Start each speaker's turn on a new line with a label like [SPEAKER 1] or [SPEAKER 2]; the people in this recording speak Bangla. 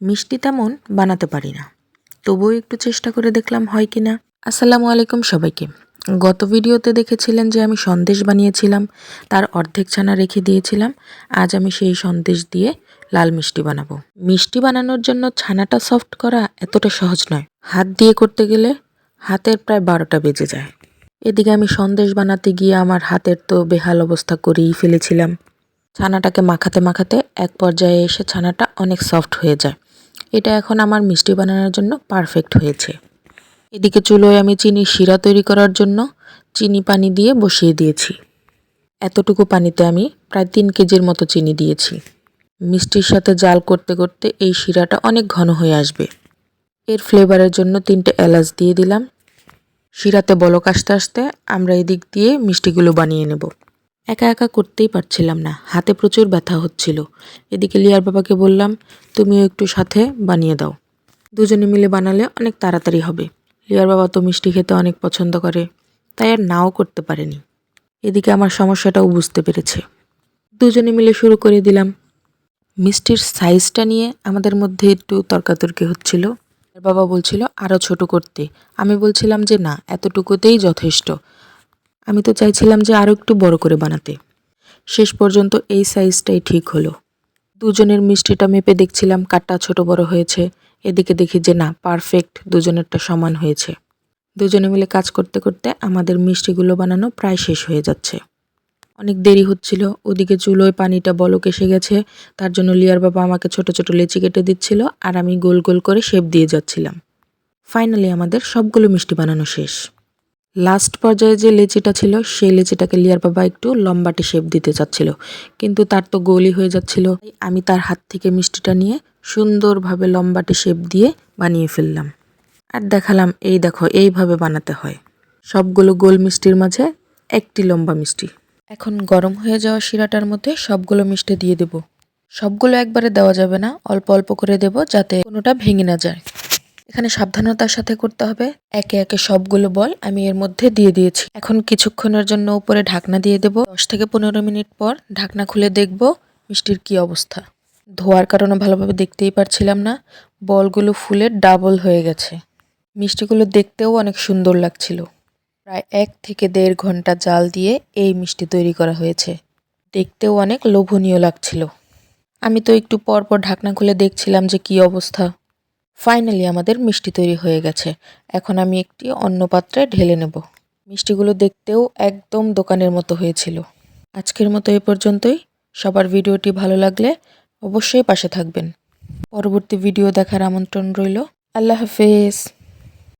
[SPEAKER 1] মিষ্টি তেমন বানাতে পারি না। তবুও একটু চেষ্টা করে দেখলাম হয় কি না। আসসালামু আলাইকুম সবাইকে। গত ভিডিওতে দেখেছিলেন যে আমি সন্দেশ বানিয়েছিলাম, তার অর্ধেক ছানা রেখে দিয়েছিলাম, আজ আমি সেই সন্দেশ দিয়ে লাল মিষ্টি বানাবো। মিষ্টি বানানোর জন্য ছানাটা সফট করা এতটা সহজ নয়। হাত দিয়ে করতে গেলে হাতের প্রায় বারোটা বেজে যায়। এদিকে আমি সন্দেশ বানাতে গিয়ে আমার হাতের তো বেহাল অবস্থা করেই ফেলেছিলাম। ছানাটাকে মাখাতে মাখাতে এক পর্যায়ে এসে ছানাটা অনেক সফট হয়ে যায়। এটা এখন আমার মিষ্টি বানানোর জন্য পারফেক্ট হয়েছে। এদিকে চুলোয় আমি চিনি শিরা তৈরি করার জন্য চিনি পানি দিয়ে বসিয়ে দিয়েছি। এতটুকু পানিতে আমি প্রায় তিন কেজির মতো চিনি দিয়েছি। মিষ্টির সাথে জাল করতে করতে এই শিরাটা অনেক ঘন হয়ে আসবে। এর ফ্লেভারের জন্য তিনটে এলাচ দিয়ে দিলাম। শিরাতে বলক আসতে আসতে আমরা এদিক দিয়ে মিষ্টিগুলো বানিয়ে নেব। একা একা করতেই পারছিলাম না। হাতে প্রচুর ব্যথা হচ্ছিল। এদিকে লিয়ার বাবাকে বললাম, তুমিও একটু সাথে বানিয়ে দাও। দুজনে মিলে বানালে অনেক তাড়াতাড়ি হবে। লিয়ার বাবা তো মিষ্টি খেতে অনেক পছন্দ করে, তাই আর নাও করতে পারেনি। এদিকে আমার সমস্যাটাও বুঝতে পেরেছে। দুজনে মিলে শুরু করে দিলাম। মিষ্টির সাইজটা নিয়ে আমাদের মধ্যে একটু তর্কাতর্কি হচ্ছিল। বাবা বলছিল আরও ছোট করতে। আমি বলছিলাম যে, না, এতটুকুতেই যথেষ্ট। আমি তো চাইছিলাম যে আরও একটু বড় করে বানাতে। শেষ পর্যন্ত এই সাইজটাই ঠিক হলো। দুজনের মিষ্টিটা মেপে দেখছিলাম কাটটা ছোট বড় হয়েছে। এদিকে দেখি যে না পারফেক্ট দুজনেরটা সমান হয়েছে। দুজনে মিলে কাজ করতে করতে আমাদের মিষ্টিগুলো বানানো প্রায় শেষ হয়ে যাচ্ছে। অনেক দেরি হচ্ছিল, ওদিকে চুলোয় পানিটা বলক এসে গেছে। তার জন্য লিয়ার বাবা আমাকে ছোট ছোট লেচি কেটে দিচ্ছিল আর আমি গোল গোল করে শেপ দিয়ে যাচ্ছিলাম। ফাইনালি আমাদের সবগুলো মিষ্টি বানানো শেষ। লাস্ট পর্যায়ে যে লেচিটা ছিল, সেই লেচিটাকে লিয়ার বাবা একটু লম্বাটে শেপ দিতে চাচ্ছিল। কিন্তু তার তো গোলই হয়ে যাচ্ছিল। আমি তার হাত থেকে মিষ্টিটা নিয়ে সুন্দরভাবে লম্বাটে শেপ দিয়ে বানিয়ে ফেললাম। আর দেখালাম, এই দেখো, এইভাবে বানাতে হয়। সবগুলো গোল মিষ্টির মাঝে একটি লম্বা মিষ্টি। এখন গরম হয়ে যাওয়া শিরাটার মধ্যে সবগুলো মিষ্টি দিয়ে দেব। সবগুলো একবারে দেওয়া যাবে না, অল্প অল্প করে দেব যাতে কোনোটা ভেঙে না যায়। এখানে সাবধানতার সাথে করতে হবে। একে একে সবগুলো বল আমি এর মধ্যে দিয়ে দিয়েছি। এখন কিছুক্ষণের জন্য উপরে ঢাকনা দিয়ে দেব। দশ থেকে পনেরো মিনিট পর ঢাকনা খুলে দেখব মিষ্টির কি অবস্থা। ধোয়ার কারণে ভালোভাবে দেখতেই পারছিলাম না। বলগুলো ফুলে ডাবল হয়ে গেছে। মিষ্টিগুলো দেখতেও অনেক সুন্দর লাগছিল। প্রায় এক থেকে দেড় ঘণ্টা জাল দিয়ে এই মিষ্টি তৈরি করা হয়েছে। দেখতেও অনেক লোভনীয় লাগছিল। আমি তো একটু পর পর ঢাকনা খুলে দেখছিলাম যে কি অবস্থা। ফাইনালি আমাদের মিষ্টি তৈরি হয়ে গেছে। এখন আমি একটি অন্য পাত্রে ঢেলে নেব। মিষ্টিগুলো দেখতেও একদম দোকানের মতো হয়েছিল। আজকের মতো এ পর্যন্তই। সবার ভিডিওটি ভালো লাগলে অবশ্যই পাশে থাকবেন। পরবর্তী ভিডিও দেখার আমন্ত্রণ রইল। আল্লাহ হাফেজ।